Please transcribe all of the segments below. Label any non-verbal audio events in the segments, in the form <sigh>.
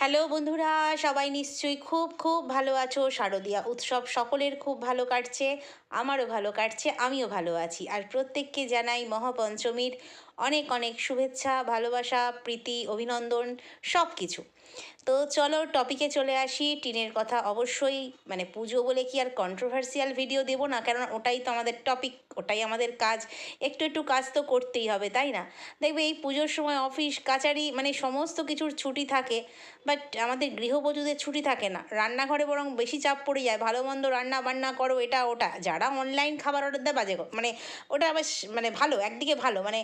Hello বন্ধুরা, সবাই নিশ্চয়ই খুব খুব ভালো আছো। শারদীয়া উৎসব সকলের খুব ভালো কাটছে, আমারও ভালো কাটছে, আমিও ভালো আছি। আর প্রত্যেককে জানাই মহাপঞ্চমীর অনেক অনেক শুভেচ্ছা, ভালোবাসা, প্রীতি, অভিনন্দন সব কিছু তো চলো টপিকে চলে আসি। টিনের কথা অবশ্যই মানে পুজো বলে কি আর কন্ট্রোভার্সিয়াল ভিডিও দেবো না? কারণ ওটাই তো আমাদের টপিক ওটাই আমাদের কাজ। একটু একটু কাজ তো করতেই হবে, তাই না? দেখবে এই পুজোর সময় অফিস কাচারি মানে সমস্ত কিছুর ছুটি থাকে বাট আমাদের গৃহবধূদের ছুটি থাকে না। রান্নাঘরে বরং বেশি চাপ পড়ে যায়। ভালো মন্দ রান্না বান্না করো, এটা, ওটা। যারা অনলাইন খাবার অর্ডার দেয়, বাজে মানে ওটা বেশ মানে ভালো, একদিকে ভালো। মানে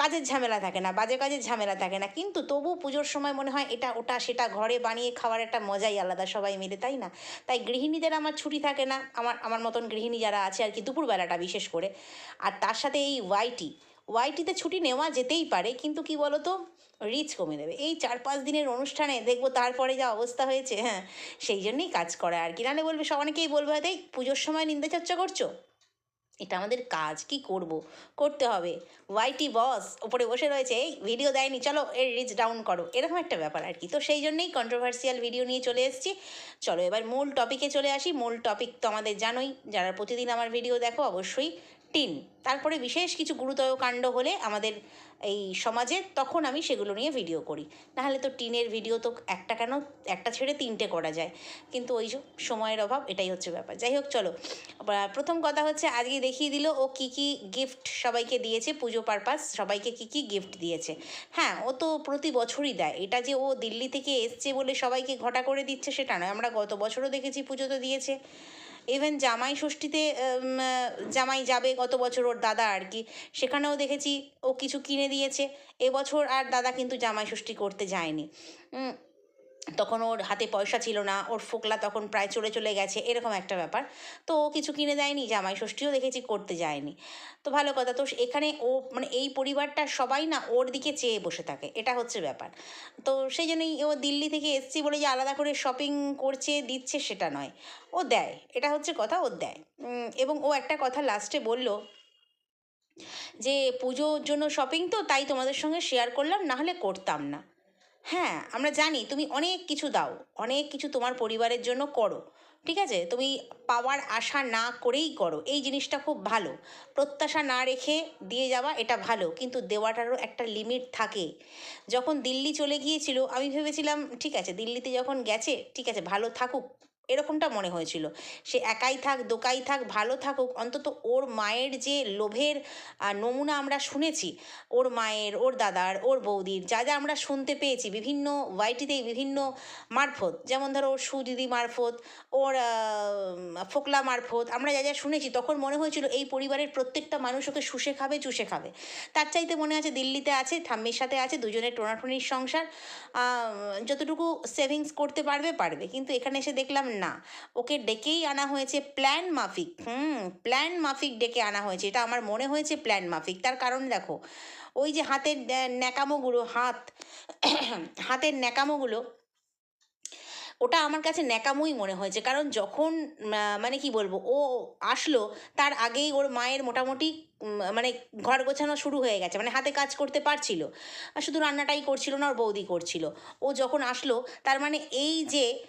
কাজের ঝামেলা থাকে না, বাজে কাজের ঝামেলা থাকে না। কিন্তু তবু পুজোর সময় মনে হয় এটা, ওটা, সেটা ঘরে বানিয়ে খাওয়ার একটা মজাই আলাদা সবাই মিলে, তাই না? তাই গৃহিণীদের আমার ছুটি থাকে না, আমার আমার মতন গৃহিণী যারা আছে আর কি দুপুরবেলাটা বিশেষ করে। আর তার সাথে এই ওয়াইটি, ওয়াইটিতে ছুটি নেওয়া যেতেই পারে, কিন্তু কি বলো তো রিচ কমে দেবে। এই চার পাঁচ দিনের অনুষ্ঠানে দেখব তারপরে যা অবস্থা হয়েছে হ্যাঁ সেই জন্যেই কাজ করা আর কি। নাহলে বলবে, সব অনেকেই বলবে হয়তো এই পুজোর সময় নিন্দা চর্চা করছ? এটা আমাদের কাজ কি করব? করতে হবে। ওয়াইটি বস ওপরে বসে রয়েছে, এই ভিডিও দেয়নি, চলো এর রিচ ডাউন করো। এরকম একটা ব্যাপার আর কি। তো সেই জন্যেই কন্ট্রোভার্সিয়াল ভিডিও নিয়ে চলে এসেছি। চলো এবার মূল টপিকে চলে আসি। মূল টপিক তো আমাদের জানোই, যারা প্রতিদিন আমার ভিডিও দেখো, অবশ্যই টিন তারপরে বিশেষ কিছু গুরুতর কাণ্ড হলে আমাদের এই সমাজে তখন আমি সেগুলো নিয়ে ভিডিও করি। নাহলে তো টিনের ভিডিও তো একটা কেন, একটা ছেড়ে তিনটে করা যায়। কিন্তু ওই সময়ের অভাব, এটাই হচ্ছে ব্যাপার। যাই হোক, চলো। প্রথম কথা হচ্ছে, আজকে দেখিয়ে দিল ও কি কি গিফট সবাইকে দিয়েছে, পুজো পারপাস সবাইকে কি কি গিফট দিয়েছে। হ্যাঁ ও তো প্রতি বছরই দেয়। এটা যে ও দিল্লি থেকে এসছে বলে সবাইকে ঘটা করে দিচ্ছে, সেটা নয়। আমরা গত বছরও দেখেছি পুজো তো দিয়েছে। ইভেন জামাই ষষ্ঠীতে জামাই যাবে গত বছর ওর দাদা আর কি। সেখানেও দেখেছি ও কিছু কিনে দিয়েছে। এবছর আর দাদা কিন্তু জামাই ষষ্ঠী করতে যায়নি। তখন ওর হাতে পয়সা ছিল না, ওর ফোকলা তখন প্রায় চলে চলে গেছে, এরকম একটা ব্যাপার। তো ও কিছু কিনে দেয়নি, জামাই ষষ্ঠীও দেখেছি করতে যায়নি। তো ভালো কথা, তো এখানে ও মানে এই পরিবারটা সবাই না ওর দিকে চেয়ে বসে থাকে, এটা হচ্ছে ব্যাপার। তো সেই জন্যই ও দিল্লি থেকে এসছি বলে যে আলাদা করে শপিং করছে, দিচ্ছে সেটা নয়। ও দেয়, এটা হচ্ছে কথা, ও দেয়। এবং ও একটা কথা লাস্টে বলল যে, পুজোর জন্য শপিং তো, তাই তোমাদের সঙ্গে শেয়ার করলাম না হলে করতাম না। হ্যাঁ আমরা জানি তুমি অনেক কিছু দাও, অনেক কিছু তোমার পরিবারের জন্য করো, ঠিক আছে? তুমি পাওয়ার আশা না করেই করো, এই জিনিসটা খুব ভালো। প্রত্যাশা না রেখে দিয়ে যাওয়া এটা ভালো, কিন্তু দেওয়াটারও একটা লিমিট থাকে। যখন দিল্লি চলে গিয়েছিল, আমি ভেবেছিলাম, ঠিক আছে, দিল্লিতে যখন গেছে, ঠিক আছে, ভালো থাকুক এরকমটা মনে হয়েছিল। সে একাই থাক, দোকাই থাক, ভালো থাকুক, অন্তত ওর মায়ের যে লোভের নমুনা আমরা শুনেছি, ওর মায়ের, ওর দাদার, ওর বৌদির, যা যা আমরা শুনতে পেয়েছি, বিভিন্ন ওয়াইটিতে বিভিন্ন মারফত, যেমন ধরো ওর সুদিদি মারফত, ওর ফোকলা মারফত, আমরা যা যা শুনেছি, তখন মনে হয়েছিল এই পরিবারের প্রত্যেকটা মানুষ ওকে শুষে খাবে, চুষে খাবে। তার চাইতে মনে আছে দিল্লিতে আছে, ঠাম্মির সাথে আছে, দুজনের টোনাটুনির সংসার যতটুকু সেভিংস করতে পারবে পারবে। কিন্তু এখানে এসে দেখলাম না। ওকে ডেকেই আনা হয়েছে প্ল্যান মাফিক। হুম, প্ল্যান মাফিক ডেকে আনা হয়েছে। এটা আমার মনে হয়েছে প্ল্যান মাফিক। তার কারণ দেখো, ওই যে হাতের ন্যাকামোগুলো, হাত, <clears throat> হাতের ন্যাকামোগুলো, ওটা আমার কাছে ন্যাকামোই মনে হয়েছে। কারণ যখন মানে কি বলব, ও আসলো, তার আগেই ওর মায়ের মোটামুটি মানে ঘর গোছানো শুরু হয়ে গেছে মানে হাতে কাজ করতে পারছিল। আর শুধু রান্নাটাই করছিল না, ওর বৌদি করছিল। ও যখন আসলো, তার মানে এই যে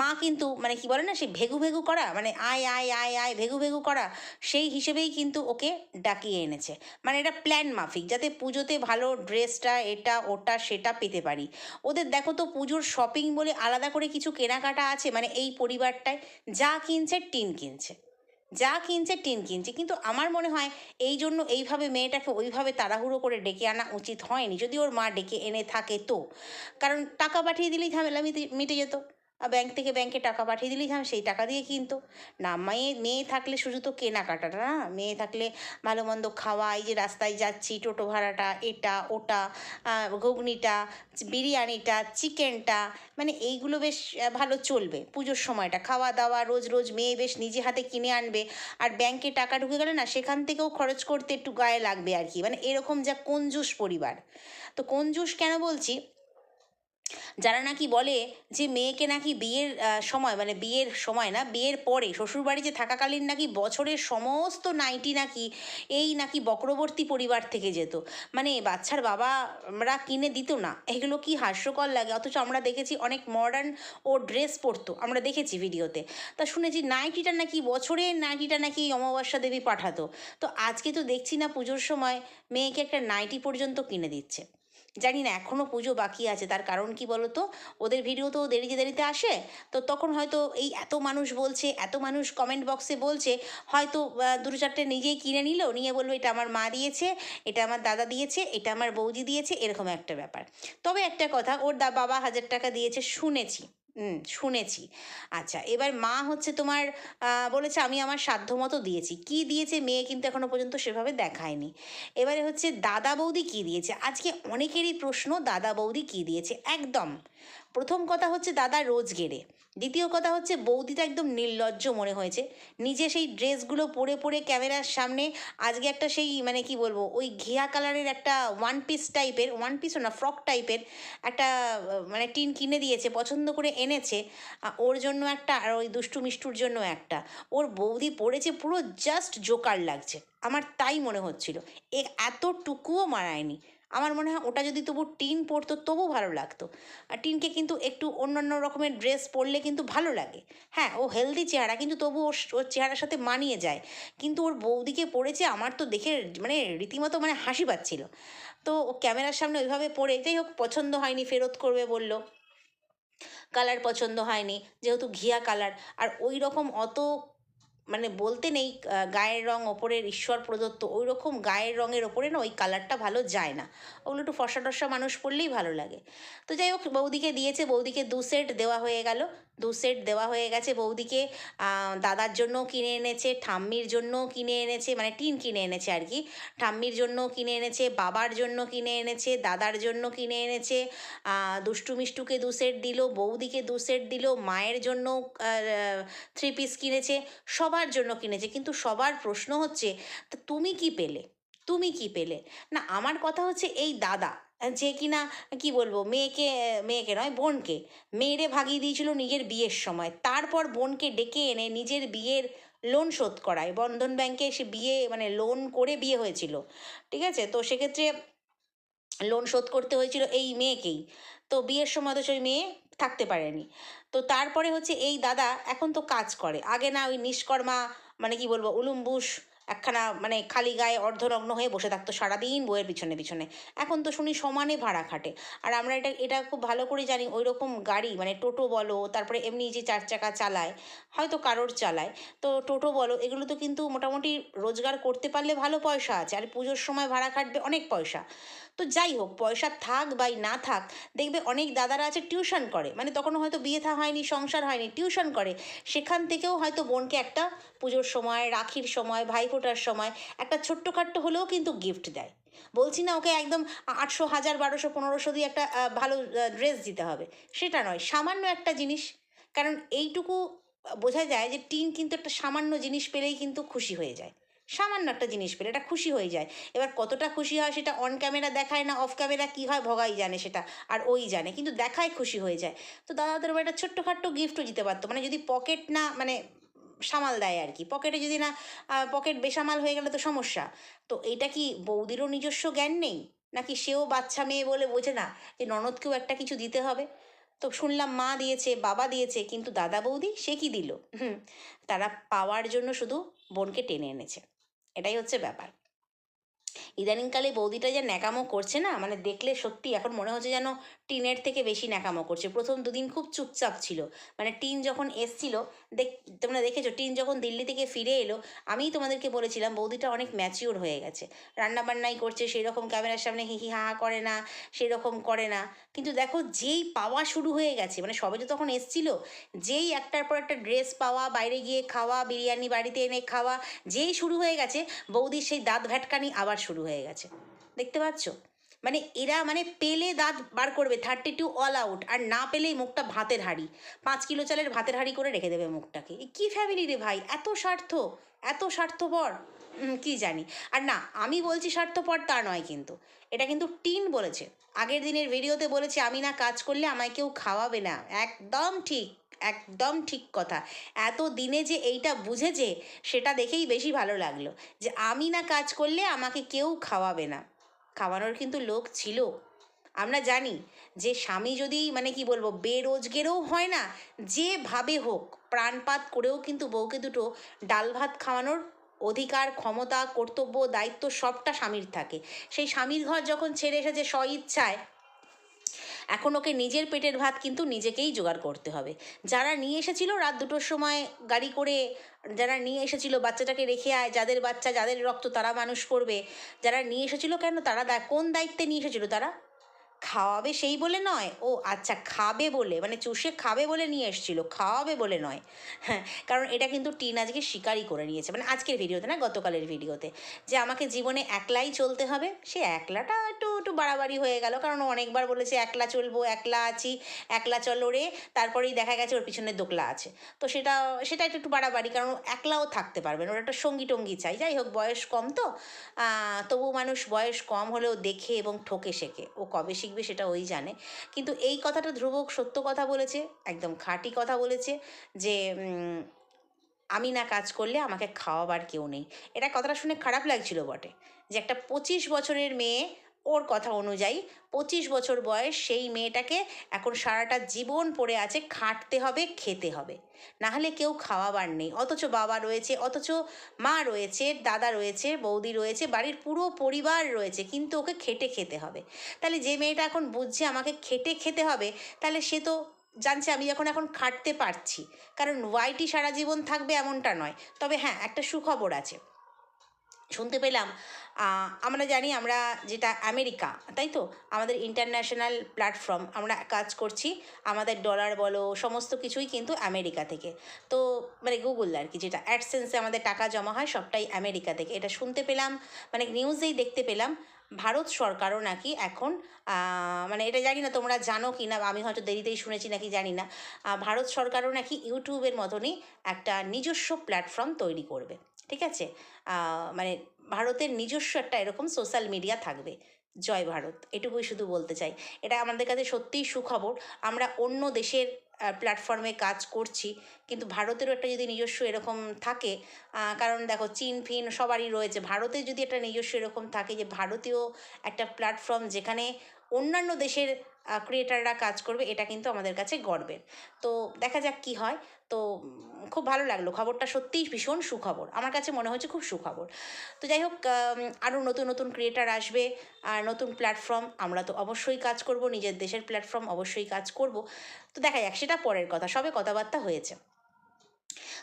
মা কিন্তু মানে কি বলে না, সে ভেগু ভেগু করা মানে আয় আয় আয় আয়, ভেগু ভেগু করা, সেই হিসেবেই কিন্তু ওকে ডাকিয়ে এনেছে। মানে এটা প্ল্যান মাফিক, যাতে পুজোতে ভালো ড্রেসটা, এটা, ওটা, সেটা পেতে পারি। ওদের দেখো তো পুজোর শপিং বলে আলাদা করে কিছু কেনাকাটা আছে মানে এই পরিবারটায় যা কিনছে, টিন কিনছে। যা কিনছে টিন কিনছে। কিন্তু আমার মনে হয় এই জন্য এইভাবে মেয়েটাকে ওইভাবে তাড়াহুড়ো করে ডেকে আনা উচিত হয়নি। যদি ওর মা ডেকে এনে থাকে তো। কারণ টাকা পাঠিয়ে দিলেই ঝামেলা মিটে যেত। ব্যাংক থেকে ব্যাংকে টাকা পাঠিয়ে দিলেই ঝাম সেই টাকা দিয়ে কিনতো। না, মেয়ে মেয়ে থাকলে শুধু তো কেনাকাটাটা না, মেয়ে থাকলে ভালো মন্দ খাওয়া, এই যে রাস্তায় যাচ্ছি, টোটো ভাড়াটা, এটা, ওটা ঘুগনিটা, বিরিয়ানিটা, চিকেনটা মানে এইগুলো বেশ ভালো চলবে। পুজোর সময়টা, খাওয়া দাওয়া, রোজ রোজ মেয়ে বেশ নিজে হাতে কিনে আনবে। আর ব্যাংকে টাকা ঢুকে গেলে না, সেখান থেকেও খরচ করতে একটু গায়ে লাগবে আর কি। মানে এরকম যা কঞ্জুস পরিবার। তো কঞ্জুস কেন বলছি? যারা নাকি বলে যে মেয়েকে নাকি বিয়ের সময় মানে বিয়ের সময় না, বিয়ের পরে শ্বশুরবাড়িতে থাকাকালীন নাকি বছরের সমস্ত নাইটি নাকি এই নাকি বক্রবর্তী পরিবার থেকে যেত। মানে বাচ্চার বাবারা কিনে দিত না। এগুলো কি হাস্যকর লাগে? অথচ আমরা দেখেছি অনেক মডার্ন ও ড্রেস পরতো। আমরা দেখেছি ভিডিওতে। তা শুনেছি নাইটিটা নাকি বছরের নাইটিটা নাকি অমাবস্যা দেবী পাঠাতো। তো আজকে তো দেখছি না পুজোর সময় মেয়েকে একটা নাইটি পর্যন্ত কিনে দিচ্ছে। জানি না এখনও পুজো বাকি আছে। তার কারণ কি বলো তো ওদের ভিডিও তো দেরিতে দেরিতে আসে, তো তখন হয়তো এই এত মানুষ বলছে, এত মানুষ কমেন্ট বক্সে বলছে, হয়তো দুটো চারটে নিজেই কিনে নিল, নিয়ে বলব এটা আমার মা দিয়েছে, এটা আমার দাদা দিয়েছে, এটা আমার বৌদি দিয়েছে, এরকম একটা ব্যাপার। তবে একটা কথা, ওর দা, বাবা হাজার টাকা দিয়েছে, শুনেছি। শুনেছি। আচ্ছা এবার মা হচ্ছে তোমার বলেছে আমি আমার সাধ্য মতো দিয়েছি। কি দিয়েছে মেয়ে কিন্তু এখনও পর্যন্ত সেভাবে দেখায়নি। এবারে হচ্ছে দাদা বৌদি কি দিয়েছে? আজকে অনেকেরই প্রশ্ন, দাদা বৌদি কি দিয়েছে? একদম। প্রথম কথা হচ্ছে দাদা রোজ গেড়ে। দ্বিতীয় কথা হচ্ছে বৌদিটা একদম নির্লজ্জ মনে হয়েছে। নিজে সেই ড্রেসগুলো পরে পরে ক্যামেরার সামনে আজকে একটা সেই মানে কি বলব, ওই ঘিয়া কালারের একটা ওয়ান পিস টাইপের ওয়ান পিসও না ফ্রক টাইপের একটা মানে টিন কিনে দিয়েছে, পছন্দ করে এনেছে ওর জন্য একটা আর ওই দুষ্টু মিষ্টুর জন্য একটা। ওর বৌদি পড়েছে পুরো জাস্ট জোকার লাগছে। আমার তাই মনে হচ্ছিল। এ এতটুকুও মারায়নি আমার মনে হয় ওটা যদি তবু টিন পরতো তবু ভালো লাগতো। আর টিনকে কিন্তু একটু অন্যান্য রকমের ড্রেস পরলে কিন্তু ভালো লাগে। হ্যাঁ ও হেলদি চেহারা কিন্তু তবু ওর ওর চেহারার সাথে মানিয়ে যায়। কিন্তু ওর বৌদিকে পড়েছে আমার তো দেখে মানে রীতিমতো মানে হাসি পাচ্ছিল। তো ও ক্যামেরার সামনে ওইভাবে পড়ে, যাই হোক, পছন্দ হয়নি, ফেরত করবে বলল। কালার পছন্দ হয়নি যেহেতু ঘিয়া কালার আর ওই রকম অত মানে বলতে নেই গায়ের রং ওপরের ঈশ্বর প্রদত্ত ওই রকম গায়ের রঙের ওপরে না ওই কালারটা ভালো যায় না। ওগুলো একটু ফর্সা টসা মানুষ পরলেই ভালো লাগে। তো যাই হোক, বৌদিকে দিয়েছে, বৌদিকে দু সেট দেওয়া হয়ে গেল। দু সেট দেওয়া হয়ে গেছে বৌদিকে দাদার জন্যও কিনে এনেছে, ঠাম্মির জন্যও কিনে এনেছে মানে টিন কিনে এনেছে আর কি। ঠাম্মির জন্য কিনে এনেছে, বাবার জন্য কিনে এনেছে, দাদার জন্য কিনে এনেছে দুষ্টু মিষ্টুকে দু সেট দিল, বৌদিকে দু সেট দিল, মায়ের জন্য থ্রি পিস কিনেছে। সবার জন্য কিনেছে। কিন্তু সবার প্রশ্ন হচ্ছে তুমি কি পেলে? তুমি কি পেলে? না, আমার কথা হচ্ছে এই দাদা, যে কিনা, কি বলব, মেয়েকে মেয়েকে নয়, বোনকে, মেয়েরে ভাগিয়ে দিয়েছিল নিজের বিয়ের সময়। তারপর বোনকে ডেকে এনে নিজের বিয়ের লোন শোধ করায়। বন্ধন ব্যাংকে সে বিয়ে মানে লোন করে বিয়ে হয়েছিল। ঠিক আছে? তো সেক্ষেত্রে লোন শোধ করতে হয়েছিল এই মেয়েকেই। তো বিয়ের সময় তো সেই মেয়ে থাকতে পারেনি। তো তারপরে হচ্ছে এই দাদা এখন তো কাজ করে। আগে না ওই নিষ্কর্মা মানে কি বলব, উলুম্বুস, একখানা মানে খালি গায়ে অর্ধনগ্ন হয়ে বসে থাকতো সারাদিন বইয়ের পিছনে পিছনে। এখন তো শুনি সমানে ভাড়া খাটে। আর আমরা এটা এটা খুব ভালো করে জানি ওই রকম গাড়ি মানে টোটো বলো, তারপরে এমনি যে চার চাকা চালায়, হয়তো কারোর চালায়। তো টোটো বলো, এগুলো তো কিন্তু মোটামুটি রোজগার করতে পারলে ভালো পয়সা আছে। আর পুজোর সময় ভাড়া খাটবে অনেক পয়সা। তো যাই হোক, পয়সা থাক বাই না থাক, দেখবে অনেক দাদারা আছে টিউশন করে। মানে তখনও হয়তো বিয়ে থা হয়নি, সংসার হয়নি, টিউশন করে। সেখান থেকেও হয়তো বোনকে একটা পুজোর সময়, রাখির সময় ভাইফোঁটার সময় একটা ছোট্টখাট্ট হলেও কিন্তু গিফট দেয়। বলছি না ওকে একদম আটশো হাজার, বারোশো, পনেরোশো দিয়ে একটা ভালো ড্রেস দিতে হবে। সেটা নয়, সামান্য একটা জিনিস। কারণ এইটুকু বোঝা যায় যে টিন কিন্তু একটা সামান্য জিনিস পেলেই কিন্তু খুশি হয়ে যায়। সামান্য একটা জিনিস পেলে, এটা খুশি হয়ে যায়। এবার কতটা খুশি হয় সেটা অন ক্যামেরা দেখায় না অফ ক্যামেরা কী হয় ভগাই জানে সেটা, আর ওই জানে, কিন্তু দেখায় খুশি হয়ে যায়। তো দাদাদের একটা ছোট্টখাট্ট গিফটও দিতে পারতো মানে যদি পকেট না মানে সামাল দেয় আর কি। পকেটে যদি না পকেট বেসামাল হয়ে গেলে তো সমস্যা। তো এটা কি বৌদিরও নিজস্ব জ্ঞান নেই? নাকি সেও বাচ্চা মেয়ে বলে বোঝে না যে ননদকেও একটা কিছু দিতে হবে? তো শুনলাম মা দিয়েছে, বাবা দিয়েছে, কিন্তু দাদা বৌদি সে কি দিল? হুম, তারা পাওয়ার জন্য শুধু বোনকে টেনে এনেছে। এটাই হচ্ছে ব্যাপার। ইদানিংকালে বৌদিটা যে ন্যাকামো করছে না মানে দেখলে সত্যি এখন মনে হচ্ছে যেন টিনের থেকে বেশি ন্যাকামো করছে। প্রথম দুদিন খুব চুপচাপ ছিল। মানে টিন যখন এসছিল, দেখ, তোমরা দেখেছ, টিন যখন দিল্লি থেকে ফিরে এলো, আমিই তোমাদেরকে বলেছিলাম বৌদিটা অনেক ম্যাচিওর হয়ে গেছে। রান্নাবান্নাই করছে সেই রকম ক্যামেরার সামনে হি হি করে না সেই রকম করে না। কিন্তু দেখো, যেই পাওয়া শুরু হয়ে গেছে মানে সবে তো তখন এসছিল, যেই একটার পর একটা ড্রেস পাওয়া, বাইরে গিয়ে খাওয়া, বিরিয়ানি বাড়িতে এনে খাওয়া, যেই শুরু হয়ে গেছে, বৌদির সেই দাঁত ভ্যাটকানি আবার শুরু হয়ে গেছে। দেখতে পাচ্ছ? মানে এরা মানে পেলে দাঁত বার করবে। থার্টি টু অল আউট আর না পেলেই মুখটা ভাতের হাঁড়ি। পাঁচ কিলো চালের ভাতের হাঁড়ি করে রেখে দেবে মুখটাকে। কী ফ্যামিলি রে ভাই? এত স্বার্থ, এত স্বার্থপর। কি জানি। আর না, আমি বলছি স্বার্থপর তা নয় কিন্তু। এটা কিন্তু টিন বলেছে। আগের দিনের ভিডিওতে বলেছে, আমি না কাজ করলে আমায় কেউ খাওয়াবে না। একদম ঠিক। একদম ঠিক কথা। এত দিনে যে এইটা বুঝেছে, সেটা দেখেই বেশি ভালো লাগল যে আমি না কাজ করলে আমাকে কেউ খাওয়াবে না। খাওয়ানোর কিন্তু লোক ছিল। আমরা জানি যে স্বামী যদি মানে কি বলব, বেরোজগেরও হয় না, যেভাবে হোক প্রাণপাত করেও কিন্তু বউকে দুটো ডাল ভাত খাওয়ানোর অধিকার, ক্ষমতা, কর্তব্য, দায়িত্ব সবটা স্বামীর থাকে। সেই স্বামীর ঘর যখন ছেড়ে এসেছে স্ব ইচ্ছায় এখন ওকে নিজের পেটের ভাত কিন্তু নিজেকেই জোগাড় করতে হবে। যারা নিয়ে এসেছিল রাত দুটোর সময় গাড়ি করে, যারা নিয়ে এসেছিল বাচ্চাটাকে রেখে আয়, যাদের বাচ্চা, যাদের রক্ত তারা মানুষ করবে। যারা নিয়ে এসেছিল কেন? তারা কোন দায়িত্বে নিয়ে এসেছিল তারা? খাওয়াবে সেই বলে নয়? ও আচ্ছা খাবে বলে মানে চুষে খাবে বলে নিয়ে এসেছিল, খাওয়াবে বলে নয়। হ্যাঁ কারণ এটা কিন্তু টিন আজকে স্বীকারই করে নিয়েছে। মানে আজকের ভিডিওতে না, গতকালের ভিডিওতে, যে আমাকে জীবনে একলাই চলতে হবে, সে একলাটা একটু একটু বাড়াবাড়ি হয়ে গেল। কারণ অনেকবার বলেছে, একলা চলবো, একলা আছি, একলা চলো রে। তারপরেই দেখা গেছে ওর পিছনে দোকলা আছে। তো সেটা সেটা একটু একটু বাড়াবাড়ি, কারণ একলাও থাকতে পারবে ওর একটা সঙ্গী টঙ্গি চাই। যাই হোক, বয়স কম তো। তবু মানুষ বয়স কম হলেও দেখে এবং ঠকে শেখে। ও কবে শিখবে সেটা ওই জানে। কিন্তু এই কথাটা ধ্রুবক সত্য কথা বলেছে, একদম খাঁটি কথা বলেছে যে আমি না কাজ করলে আমাকে খাওয়াবার কেউ নেই। এটা কথাটা শুনে খারাপ লাগছিল বটে যে একটা পঁচিশ বছরের মেয়ে ওর কথা অনুযায়ী পঁচিশ বছর বয়স সেই মেয়েটাকে এখন সারাটা জীবন পড়ে আছে খাটতে হবে, খেতে হবে। না হলে কেউ খাওয়াবার নেই। অথচ বাবা রয়েছে, অথচ মা রয়েছে, দাদা রয়েছে, বৌদি রয়েছে, বাড়ির পুরো পরিবার রয়েছে, কিন্তু ওকে খেটে খেতে হবে। তাহলে যে মেয়েটা এখন বুঝছে আমাকে খেটে খেতে হবে, তাহলে সে তো জানছে আমি যখন এখন খাটতে পারছি। কারণ ওয়াইটি সারা জীবন থাকবে এমনটা নয়। তবে হ্যাঁ একটা সুখবর আছে। শুনতে পেলাম। আমরা জানি আমরা যেটা আমেরিকা, তাই তো? আমাদের ইন্টারন্যাশনাল প্ল্যাটফর্ম আমরা কাজ করছি, আমাদের ডলার বলো, সমস্ত কিছুই কিন্তু আমেরিকা থেকে। তো মানে গুগল আর কি, যেটা অ্যাডসেন্সে আমাদের টাকা জমা হয়, সবটাই আমেরিকা থেকে। এটা শুনতে পেলাম মানে নিউজেই দেখতে পেলাম, ভারত সরকারও নাকি এখন মানে এটা জানি না তোমরা জানো কি না আমি হয়তো দেরিতেই শুনেছি নাকি জানি না ভারত সরকারও নাকি ইউটিউবের মতনই একটা নিজস্ব প্ল্যাটফর্ম তৈরি করবে। ঠিক আছে? মানে ভারতের নিজস্ব একটা এরকম সোশ্যাল মিডিয়া থাকবে। জয় ভারত, এটুকুই শুধু বলতে চাই। এটা আমাদের কাছে সত্যিই সুখবর। আমরা অন্য দেশের প্ল্যাটফর্মে কাজ করছি, কিন্তু ভারতেরও একটা যদি নিজস্ব এরকম থাকে কারণ দেখো চীন, ফিন সবারই রয়েছে। ভারতে যদি একটা নিজস্ব এরকম থাকে যে ভারতীয় একটা প্ল্যাটফর্ম যেখানে অন্যান্য দেশের ক্রিয়েটাররা কাজ করবে, এটা কিন্তু আমাদের কাছে গর্বের। তো দেখা যাক কি হয়। তো খুব ভালো লাগল। খবরটা সত্যিই ভীষণ সুখবর। আমার কাছে মনে হচ্ছে খুব সুখবর। তো যাই হোক আরও নতুন নতুন ক্রিয়েটার আসবে আর নতুন প্ল্যাটফর্ম আমরা তো অবশ্যই কাজ করব। নিজের দেশের প্ল্যাটফর্ম অবশ্যই কাজ করব। তো দেখা যাক, সেটা পরের কথা। সবে কথাবার্তা হয়েছে।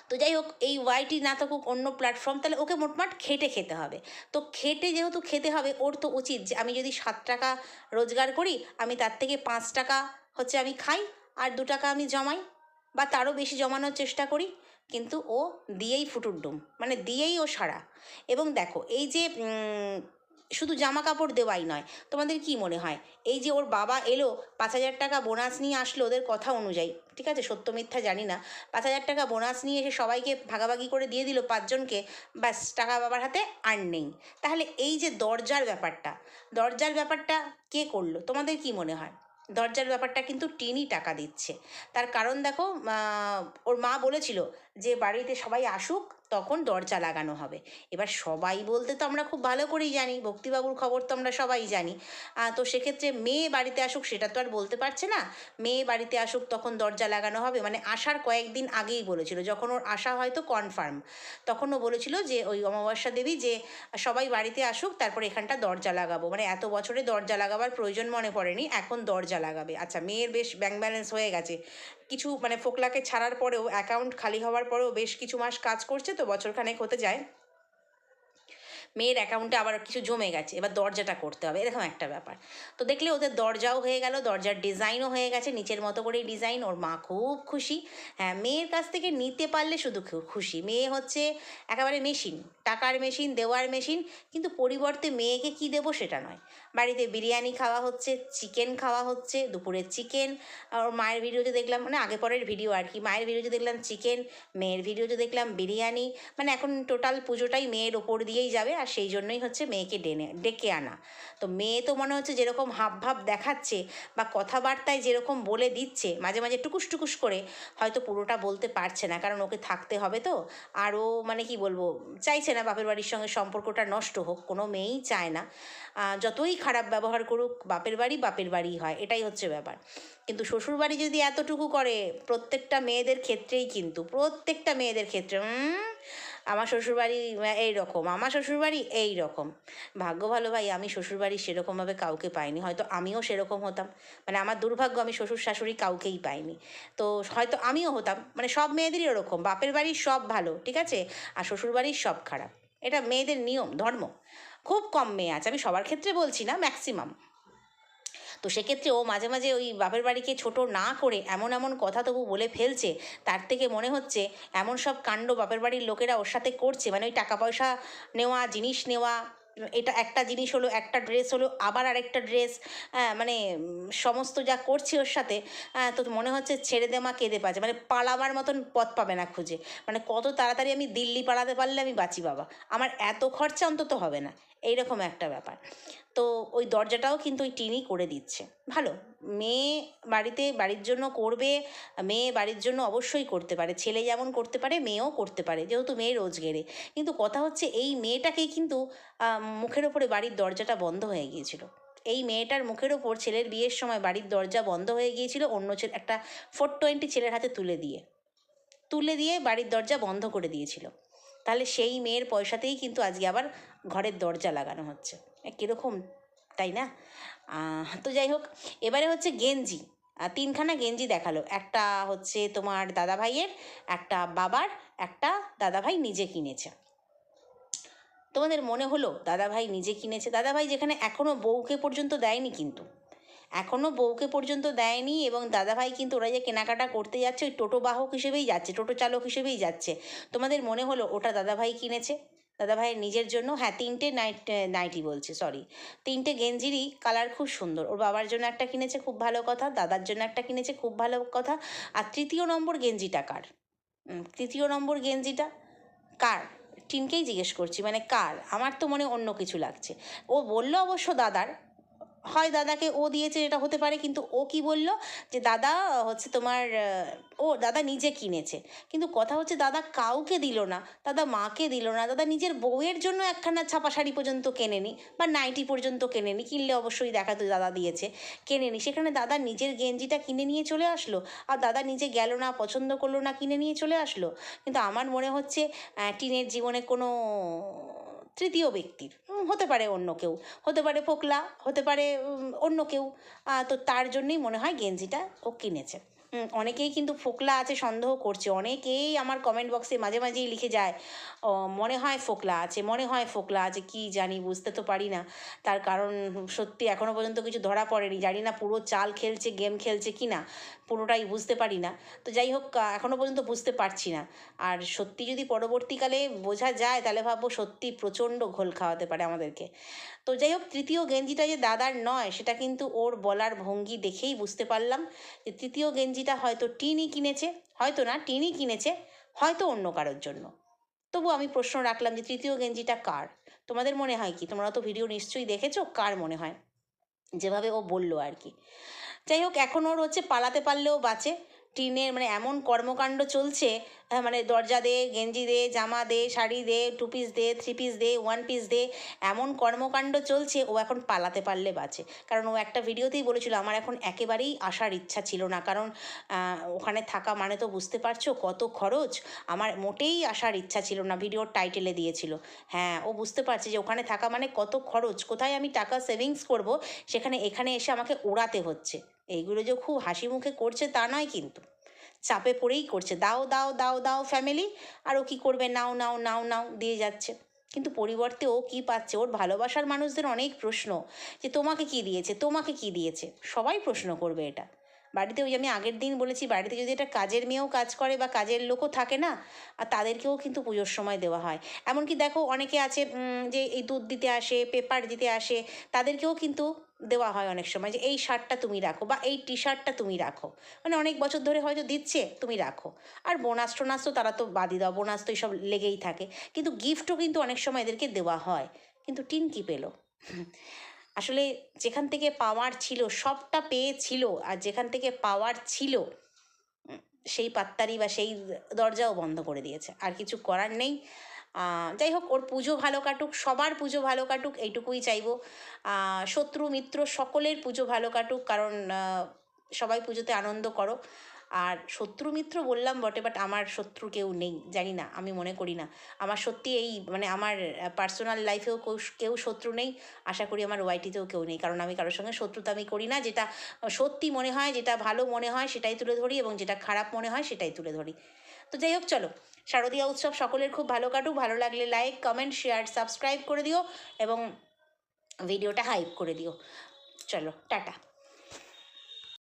তো যাই হোক, এই ওয়াইটি না থাকুক, অন্য প্ল্যাটফর্ম তাহলে ওকে মোটমাট খেটে খেতে হবে। তো খেটে যেহেতু খেতে হবে, ওর তো উচিত যে আমি যদি সাত টাকা রোজগার করি, আমি তার থেকে পাঁচ টাকা হচ্ছে আমি খাই, আর দু টাকা আমি জমাই। বা তারও বেশি জমানোর চেষ্টা করি, কিন্তু ও দিয়েই ফুটুর ডুম মানে দিয়েই ও সারা। এবং দেখো, এই যে শুধু জামা কাপড় দেওয়াই নয়, তোমাদের কি মনে হয়? এই যে ওর বাবা এলো, পাঁচ হাজার টাকা বোনাস নিয়ে আসলো ওদের কথা অনুযায়ী, ঠিক আছে? সত্য মিথ্যা জানি না। পাঁচ হাজার টাকা বোনাস নিয়ে এসে সবাইকে ভাগাভাগি করে দিয়ে দিল পাঁচজনকে, ব্যাস, টাকা বাবার হাতে আর নেই। তাহলে এই যে দরজার ব্যাপারটা দরজার ব্যাপারটা কে করল? তোমাদের কি মনে হয়? দরজার ব্যাপারটা কিন্তু টিনই টাকা দিচ্ছে। তার কারণ দেখো ওর মা বলেছিল যে বাড়িতে সবাই আসুক, তখন দরজা লাগানো হবে। এবার সবাই বলতে তো আমরা খুব ভালো করেই জানি, ভক্তিবাবুর খবর তো আমরা সবাই জানি। তো সেক্ষেত্রে মেয়ে বাড়িতে আসুক সেটা তো আর বলতে পারছে না। মেয়ে বাড়িতে আসুক তখন দরজা লাগানো হবে। মানে আসার কয়েকদিন আগেই বলেছিল। যখন ওর আসা হয়তো কনফার্ম তখন ও বলেছিল যে ওই অমাবস্যা দেবী যে সবাই বাড়িতে আসুক, তারপর এখানটা দরজা লাগাবো। মানে এত বছরে দরজা লাগাবার প্রয়োজন মনে পড়েনি, এখন দরজা লাগাবে। আচ্ছা মেয়ের বেশ ব্যাংক ব্যালেন্স হয়ে গেছে। কিছু মানে ফোকলাকে ছাড়ার পরেও অ্যাকাউন্ট খালি হওয়ার পরেও বেশ কিছু মাস কাজ করছে তো বছরখানেক হতে যায়। মেয়ের অ্যাকাউন্টে আবার কিছু জমে গেছে, এবার দরজাটা করতে হবে, এরকম একটা ব্যাপার। তো দেখলে ওদের দরজাও হয়ে গেল, দরজার ডিজাইনও হয়ে গেছে, নিচের মতো করেই ডিজাইন, ওর মা খুব খুশি। হ্যাঁ মেয়ের কাছ থেকে নিতে পারলে শুধু খুশি। মেয়ে হচ্ছে একেবারে মেশিন টাকার মেশিন, দেওয়ার মেশিন, কিন্তু পরিবর্তে মেয়েকে কি দেবো সেটা নয়। বাড়িতে বিরিয়ানি খাওয়া হচ্ছে চিকেন খাওয়া হচ্ছে দুপুরে চিকেন আর মায়ের ভিডিওতে দেখলাম মানে আগে পরের ভিডিও আর কি, মায়ের ভিডিওতে দেখলাম চিকেন মেয়ের ভিডিওতে দেখলাম বিরিয়ানি মানে এখন টোটাল পুজোটাই মেয়ের ওপর দিয়েই যাবে আর সেই জন্যই হচ্ছে মেয়েকে ডেনে, ডেকে আনা। তো মেয়ে তো মনে হচ্ছে যেরকম হাব ভাব দেখাচ্ছে বা কথাবার্তায় যেরকম বলে দিচ্ছে, মাঝে মাঝে টুকুস টুকুস করে, হয়তো পুরোটা বলতে পারছে না, কারণ ওকে থাকতে হবে তো। আরও মানে কি বলব, চাইছে না বাপের বাড়ির সঙ্গে সম্পর্কটা নষ্ট হোক, কোনো মেয়েই চায় না। যতই খারাপ ব্যবহার করুক, বাপের বাড়ি বাপের বাড়ি হয়, এটাই হচ্ছে ব্যাপার। কিন্তু শ্বশুর বাড়ি যদি এতটুকু করে, প্রত্যেকটা মেয়েদের ক্ষেত্রেই কিন্তু, প্রত্যেকটা মেয়েদের ক্ষেত্রে আমার শ্বশুরবাড়ি এই রকম আমার শ্বশুরবাড়ি এই রকম ভাগ্য ভালো ভাই, আমি শ্বশুরবাড়ি সেরকমভাবে কাউকে পাইনি। হয়তো আমিও সেরকম হতাম। মানে আমার দুর্ভাগ্য, আমি শ্বশুর শাশুড়ি কাউকেই পাইনি। তো হয়তো আমিও হতাম। মানে সব মেয়েদেরই ওরকম। বাপের বাড়ির সব ভালো, ঠিক আছে? আর শ্বশুরবাড়ির সব খারাপ। এটা মেয়েদের নিয়ম, ধর্ম। খুব কম মেয়ে আছে। আমি সবার ক্ষেত্রে বলছি না ম্যাক্সিমাম তো সেক্ষেত্রে ও মাঝে মাঝে ওই বাপের বাড়িকে ছোট না করে এমন এমন কথা তবু বলে ফেলছে, তার থেকে মনে হচ্ছে এমন সব কাণ্ড বাপের বাড়ির লোকেরা ওর সাথে করছে মানে ওই টাকা পয়সা নেওয়া, জিনিস নেওয়া এটা একটা জিনিস হলো একটা ড্রেস হলো আবার আরেকটা ড্রেস মানে সমস্ত যা করছি ওর সাথে আহ, তো মনে হচ্ছে ছেড়ে দে মা কেঁদে পাচ্ছে। মানে পালাবার মতন পথ পাবে না খুঁজে। মানে কত তাড়াতাড়ি আমি দিল্লি পালাতে পারলে আমি বাঁচি বাবা। আমার এত খরচা অন্তত হবে না। এইরকম একটা ব্যাপার। তো ওই দরজাটাও কিন্তু ওই টিনই করে দিচ্ছে। ভালো? মেয়ে বাড়িতে, বাড়ির জন্য করবে, মেয়ে বাড়ির জন্য অবশ্যই করতে পারে। ছেলে যেমন করতে পারে, মেয়েও করতে পারে, যেহেতু মেয়ে রোজগেরে। কিন্তু কথা হচ্ছে এই মেয়েটাকেই কিন্তু মুখের ওপরে বাড়ির দরজাটা বন্ধ হয়ে গিয়েছিল। এই মেয়েটার মুখের ওপর ছেলের বিয়ের সময় বাড়ির দরজা বন্ধ হয়ে গিয়েছিল অন্য ছেলে, একটা ফোর টোয়েন্টি ছেলের হাতে তুলে দিয়ে। তুলে দিয়ে বাড়ির দরজা বন্ধ করে দিয়েছিল। তাহলে সেই মেয়ের পয়সাতেই কিন্তু আজকে আবার ঘরের দরজা লাগানো হচ্ছে। কীরকম, তাই না? তো যাই হোক, এবারে হচ্ছে গেঞ্জি। তিনখানা গেঞ্জি দেখাল। একটা হচ্ছে তোমার দাদা ভাইয়ের একটা বাবার, একটা দাদা ভাই নিজে কিনেছে। তোমাদের মনে হলো দাদা ভাই নিজে কিনেছে? দাদা ভাই যেখানে এখনও বউকে পর্যন্ত দেয়নি কিন্তু। এখনও বউকে পর্যন্ত দেয়নি এবং দাদাভাই কিন্তু ওরা যে কেনাকাটা করতে যাচ্ছে, ওই টোটো বাহক হিসেবেই যাচ্ছে, টোটো চালক হিসেবেই যাচ্ছে। তোমাদের মনে হলো ওটা দাদাভাই কিনেছে? দাদাভাইয়ের নিজের জন্য হ্যাঁ তিনটে নাইট নাইটি বলছে সরি তিনটে গেঞ্জিরই কালার খুব সুন্দর। ওর বাবার জন্য একটা কিনেছে, খুব ভালো কথা। দাদার জন্য একটা কিনেছে, খুব ভালো কথা। আর তৃতীয় নম্বর গেঞ্জিটা কার? তৃতীয় নম্বর গেঞ্জিটা কার? টিনকেই জিজ্ঞেস করছি মানে কার? আমার তো মনে অন্য কিছু লাগছে। ও বলল অবশ্য দাদার হয় দাদাকে ও দিয়েছে এটা হতে পারে, কিন্তু ও কি বলল যে, দাদা, হচ্ছে তোমার ও দাদা নিজে কিনেছে। কিন্তু কথা হচ্ছে দাদা কাউকে দিল না, দাদা মাকে দিল না, দাদা নিজের বউয়ের জন্য একখানা ছাপা শাড়ি পর্যন্ত কেনেনি বা নাইটি পর্যন্ত কেনেনি, কিনলে অবশ্যই দেখাতো দাদা দিয়েছে, কেনেনি। সেখানে দাদা নিজের গেঞ্জিটা কিনে নিয়ে চলে আসলো, আর দাদা নিজে গেল না, পছন্দ করল না, কিনে নিয়ে চলে আসলো। কিন্তু আমার মনে হচ্ছে টিনের জীবনে কোনো তৃতীয় ব্যক্তির। হতে পারে অন্য কেউ। হতে পারে ফোকলা, হতে পারে অন্য কেউ। তো তার জন্যই মনে হয় গেঞ্জিটা ও কিনেছে। অনেকেই কিন্তু ফোকলা আছে, সন্দেহ করছে। অনেকেই আমার কমেন্ট বক্সে মাঝে মাঝেই লিখে যায় মনে হয় ফোকলা আছে, মনে হয় ফোকলা আছে, কি জানি বুঝতে তো পারি না। তার কারণ সত্যি এখনও পর্যন্ত কিছু ধরা পড়েনি। জানি না পুরো চাল খেলছে, গেম খেলছে কি না পুরোটাই বুঝতে পারি না। তো যাই হোক এখনও পর্যন্ত বুঝতে পারছি না। আর সত্যি যদি পরবর্তীকালে বোঝা যায়, তাহলে ভাববো সত্যি প্রচণ্ড ঘোল খাওয়াতে পারে আমাদেরকে। তো যাই হোক, তৃতীয় গেঞ্জিটা যে দাদার নয়, সেটা কিন্তু ওর বলার ভঙ্গি দেখেই বুঝতে পারলাম যে তৃতীয় গেঞ্জিটা হয়তো টিনই কিনেছে, হয়তো না, টিনই কিনেছে, হয়তো অন্য কারোর জন্য। তবু আমি প্রশ্ন রাখলাম যে তৃতীয় গেঞ্জিটা কার? তোমাদের মনে হয় কি? তোমরা তো ভিডিও নিশ্চয়ই দেখেছ, কার মনে হয়? যেভাবে ও বলল আর কি। যাই হোক এখন ওর হচ্ছে পালাতে পারলেও বাঁচে। টিনের মানে এমন কর্মকাণ্ড চলছে মানে দরজা দে, গেঞ্জি দে, জামা দে, শাড়ি দে টু পিস দে থ্রি পিস দে ওয়ান পিস দে, এমন কর্মকাণ্ড চলছে, ও এখন পালাতে পারলে বাঁচে। কারণ ও একটা ভিডিওতেই বলেছিল, আমার এখন একেবারেই আসার ইচ্ছা ছিল না। কারণ ওখানে থাকা মানে তো বুঝতে পারছ, কত খরচ। আমার মোটেই আসার ইচ্ছা ছিল না, ভিডিওর টাইটেলে দিয়েছিল। হ্যাঁ ও বুঝতে পারছে যে ওখানে থাকা মানে কত খরচ, কোথায় আমি টাকা সেভিংস করব, সেখানে, এখানে এসে আমাকে ওড়াতে হচ্ছে। এইগুলো যে খুব হাসি মুখে করছে তা নয় কিন্তু। চাপে পড়েই করছে। দাও দাও দাও দাও ফ্যামিলি আর ও কী করবে? নাও নাও নাও নাও দিয়ে যাচ্ছে। কিন্তু পরিবর্তে ও কী পাচ্ছে? ওর ভালোবাসার মানুষদের অনেক প্রশ্ন যে, তোমাকে কি দিয়েছে? তোমাকে কি দিয়েছে? সবাই প্রশ্ন করবে এটা। বাড়িতে ওই আমি আগের দিন বলেছি, বাড়িতে যদি এটা কাজের মেয়েও কাজ করে বা কাজের লোকও থাকে না, আর তাদেরকেও কিন্তু পুজোর সময় দেওয়া হয়। এমনকি দেখো, অনেকে আছে যে এই দুধ দিতে আসে, পেপার দিতে আসে, তাদেরকেও কিন্তু দেওয়া হয় অনেক সময় যে এই শার্টটা তুমি রাখো বা এই টি শার্টটা তুমি রাখো। মানে অনেক বছর ধরে হয়তো দিচ্ছে, তুমি রাখো। আর বোনাস টোনাস তো তারা তো বাদই দাও, বোনাস তো এইসব লেগেই থাকে। কিন্তু গিফটও কিন্তু অনেক সময় এদেরকে দেওয়া হয়। কিন্তু টিন কি পেল? আসলে যেখান থেকে পাওয়ার ছিল, সবটা পেয়েছিল, আর যেখান থেকে পাওয়ার ছিল সেই পাত্তারি বা সেই দরজাও বন্ধ করে দিয়েছে। আর কিছু করার নেই। যাই হোক, ওর পুজো ভালো কাটুক, সবার পুজো ভালো কাটুক, এইটুকুই চাইব। শত্রু, মিত্র সকলের পুজো ভালো কাটুক, কারণ সবাই পুজোতে আনন্দ করো। আর শত্রু, মিত্র বললাম বটে বাট আমার শত্রু কেউ নেই, জানি না, আমি মনে করি না। আমার সত্যি এই মানে আমার পার্সোনাল লাইফেও কেউ শত্রু নেই, আশা করি আমার ওয়াইটিতেও কেউ নেই, কারণ আমি কারোর সঙ্গে শত্রুতা আমি করি না, যেটা সত্যি মনে হয়, যেটা ভালো মনে হয়, সেটাই তুলে ধরি, এবং যেটা খারাপ মনে হয়, সেটাই তুলে ধরি। তো যাই হোক, চলো। শারদীয়া উৎসব সকলের খুব ভালো কাটুক। ভালো লাগলে লাইক কমেন্ট শেয়ার সাবস্ক্রাইব করে দিও এবং ভিডিওটা হাইপ করে দিও। চলো, টাটা।